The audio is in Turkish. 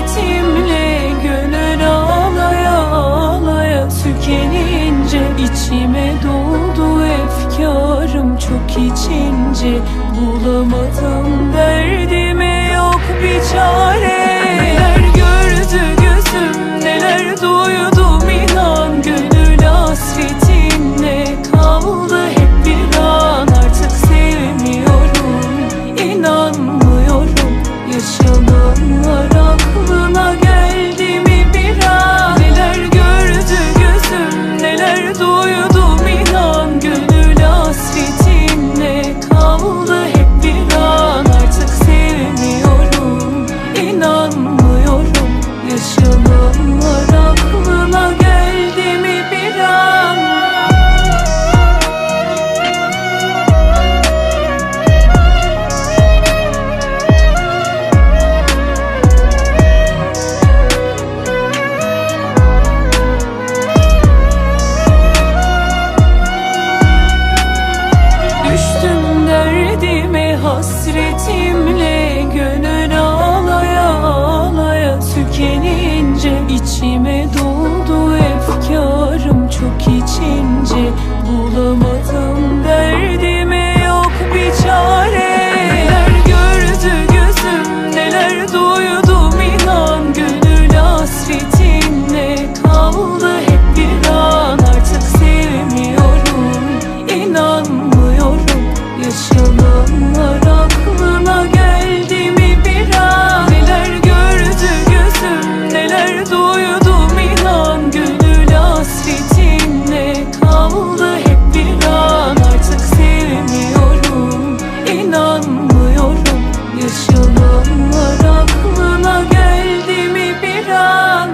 hasretimle gönül ağlaya ağlaya tükenince içime doldu efkarım çok içince bulamadım derdime yok bir çare guess you're Duydum inan gönül hasretinle kaldı hep bir an. Artık sevmiyorum, inanmıyorum. Yaşananlar aklına geldi mi bir an?